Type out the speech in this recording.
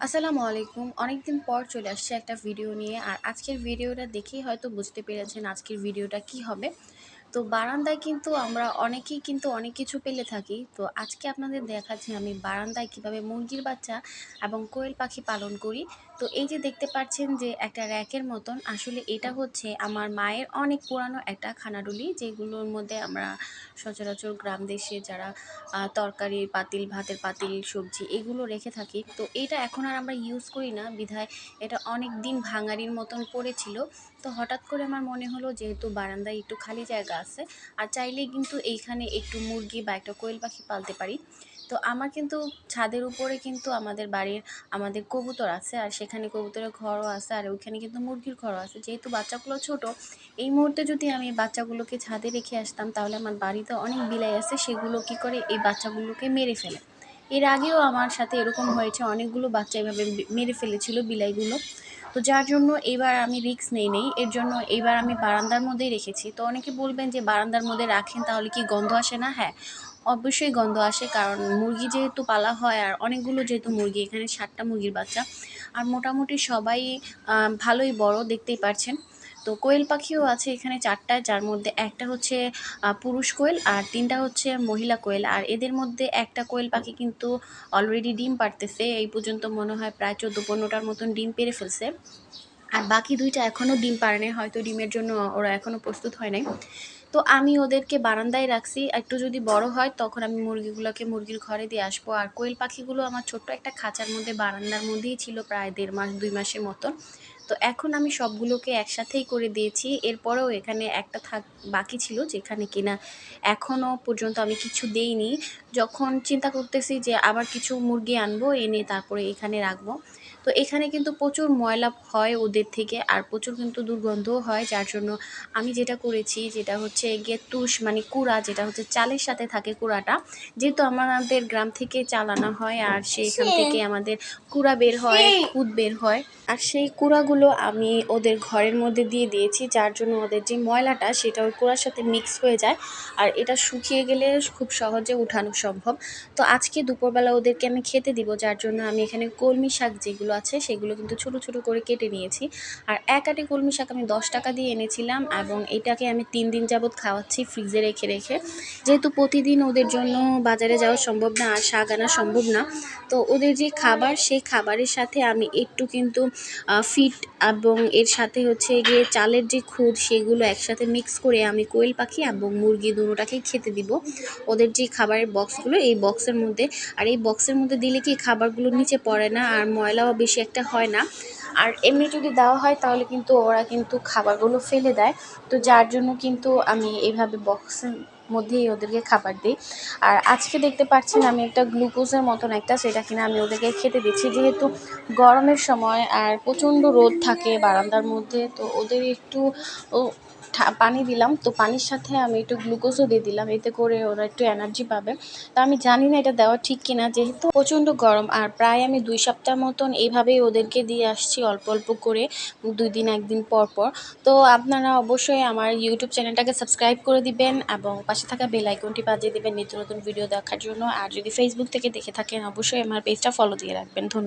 আসসালামু আলাইকুম। অনেকদিন পর চলে আসছে একটা ভিডিও নিয়ে। আর আজকের ভিডিওটা দেখেই হয়তো বুঝতে পেরেছেন আজকের ভিডিওটা কি হবে। তো বারান্দায় কিন্তু আমরা অনেকেই কিন্তু অনেক কিছু পেলে থাকি। তো আজকে আপনাদের দেখাচ্ছি আমি বারান্দায় কীভাবে মুরগির বাচ্চা এবং কোয়েল পাখি পালন করি। তো এই যে দেখতে পাচ্ছেন যে একটা র্যাকের মতন, আসলে এটা হচ্ছে আমার মায়ের অনেক পুরানো একটা খানাডুলি, যেগুলোর মধ্যে আমরা সচরাচর গ্রাম দেশে যারা তরকারি, পাতিল, ভাতের পাতিল, সবজি এগুলো রেখে থাকি। তো এটা এখন আর আমরা ইউজ করি না, বিধায় এটা অনেক দিন ভাঙারির মতন পড়েছিল। তো হঠাৎ করে আমার মনে হলো যেহেতু বারান্দায় একটু খালি জায়গা আছে, আর চাইলেই কিন্তু এইখানে একটু মুরগি বা একটা কোয়েল পাখি পালতে পারি। তো আমার কিন্তু ছাদের উপরে কিন্তু আমাদের বাড়ির, আমাদের কবুতর আছে, আর সেখানে কবুতরের ঘরও আছে, আর ওইখানে কিন্তু মুরগির ঘরও আছে। যেহেতু বাচ্চাগুলো ছোট, এই মুহূর্তে যদি আমি বাচ্চাগুলোকে ছাদে রেখে আসতাম, তাহলে আমার বাড়িতে অনেক বিলাই আছে, সেগুলো কি করে এই বাচ্চাগুলোকে মেরে ফেলে। এর আগেও আমার সাথে এরকম হয়েছে, অনেকগুলো বাচ্চা এভাবে মেরে ফেলেছিল বিলাইগুলো। তো যার জন্য এবার আমি রিক্স নেই নেই। এর জন্য এবার আমি বারান্দার মধ্যেই রেখেছি। তো অনেকে বলবেন যে বারান্দার মধ্যে রাখেন তাহলে কি গন্ধ আসে না? হ্যাঁ অবশ্যই গন্ধ আসে। কারণ মুরগি যেহেতু পালা হয় আর অনেকগুলো যেহেতু মুরগি, এখানে ষাটটা মুরগির বাচ্চা। আর মোটামুটি সবাই ভালোই বড় দেখতেই পারছেন। তো কোয়েল পাখিও আছে এখানে চারটা, যার মধ্যে একটা হচ্ছে পুরুষ কোয়েল আর তিনটা হচ্ছে মহিলা কোয়েল। আর এদের মধ্যে একটা কোয়েল পাখি কিন্তু অলরেডি ডিম পারতেছে এই পর্যন্ত মনে হয় প্রায় চোদ্দ পনেরোটার মতন ডিম পেরে ফেলছে। আর বাকি দুইটা এখনও ডিম পারে পারেনি হয়তো ডিমের জন্য ওরা এখনও প্রস্তুত হয় নাই। তো আমি ওদেরকে বারান্দায় রাখছি। একটু যদি বড় হয়, তখন আমি মুরগিগুলোকে মুরগির ঘরে দিয়ে আসব। আর কোয়েল পাখিগুলো আমার ছোট্ট একটা খাঁচার মধ্যে, বারান্দার মধ্যেই ছিল প্রায় দেড় মাস, দুই মাসের মতন। তো এখন আমি সবগুলোকে একসাথেই করে দিয়েছি। এরপরেও এখানে একটা থাক বাকি ছিল যেখানে কিনা এখনও পর্যন্ত আমি কিছু দেইনি। যখন চিন্তা করতেছি যে আবার কিছু মুরগি আনব এনে তারপরে এখানে রাখব। তো এখানে কিন্তু প্রচুর ময়লা হয় ওদের থেকে আর প্রচুর কিন্তু দুর্গন্ধও হয়। যার জন্য আমি যেটা করেছি যেটা হচ্ছে গিয়ে তুষ মানে কুড়া যেটা হচ্ছে চালের সাথে থাকে কুড়াটা। যেহেতু আমাদের গ্রাম থেকে চালানো হয় আর সেইখান থেকে আমাদের কুড়া বের হয় খুদ বের হয়। আর সেই কুড়াগুলো আমি ওদের ঘরের মধ্যে দিয়ে দিয়েছি, যার জন্য ওদের যে ময়লাটা সেটা ওই কুড়ার সাথে মিক্স হয়ে যায়। আর এটা শুকিয়ে গেলে খুব সহজে উঠানো সম্ভব। তো আজকে দুপুরবেলা ওদেরকে আমি খেতে দিব, যার জন্য আমি এখানে কলমি শাক যেগুলো আছে সেগুলো কিন্তু ছোট ছোট করে কেটে নিয়েছি। আর এক আটি কলমি শাক আমি দশ টাকা দিয়ে এনেছিলাম এবং এটাকে আমি তিন দিন যাবৎ খাওয়াচ্ছি ফ্রিজে রেখে রেখে। যেহেতু প্রতিদিন ওদের জন্য বাজারে যাওয়া সম্ভব না আর শাক আনা সম্ভব না, তো ওদের যে খাবার সেই খাবারের সাথে আমি একটু কিন্তু ফিট এবং এর সাথে হচ্ছে গিয়ে চালের যে খুদ সেগুলো একসাথে মিক্স করে আমি কোয়েল পাখি এবং মুরগি দুটোটাকেই খেতে দিব। ওদের যে খাবারের বক্সগুলো এই বক্সের মধ্যে। আর এই বক্সের মধ্যে দিলে কি খাবারগুলো নিচে পড়ে না আর ময়লাও বেশি একটা হয় না। আর এমনি যদি দেওয়া হয় তাহলে কিন্তু ওরা কিন্তু খাবারগুলো ফেলে দেয়। তো যার জন্য কিন্তু আমি এভাবে বক্সের মধ্যেই ওদেরকে খাবার দিই। আর আজকে দেখতে পাচ্ছেন আমি একটা গ্লুকোজের মতন একটা, সেটা কিনা আমি ওদেরকে খেতে দিচ্ছি। যেহেতু গরমের সময় আর প্রচণ্ড রোদ থাকে বারান্দার মধ্যে, তো ওদের একটু পানি দিলাম। তো পানির সাথে আমি একটু গ্লুকোজও দিয়ে দিলাম। এতে করে ওরা একটু এনার্জি পাবে। তো আমি জানি না এটা দেওয়া ঠিক কিনা। যেহেতু প্রচণ্ড গরম। আর প্রায় আমি দুই সপ্তাহ মতন এইভাবেই ওদেরকে দিয়ে আসছি অল্প অল্প করে। দুই দিন, একদিন পর পর। তো আপনারা অবশ্যই আমার ইউটিউব চ্যানেলটাকে সাবস্ক্রাইব করে দিবেন এবং পাশে থাকা বেল আইকনটি বাজিয়ে দেবেন নিত্য নতুন ভিডিও দেখার জন্য। আর যদি ফেসবুক থেকে দেখে থাকেন, অবশ্যই আমার পেজটা ফলো দিয়ে রাখবেন। ধন্যবাদ।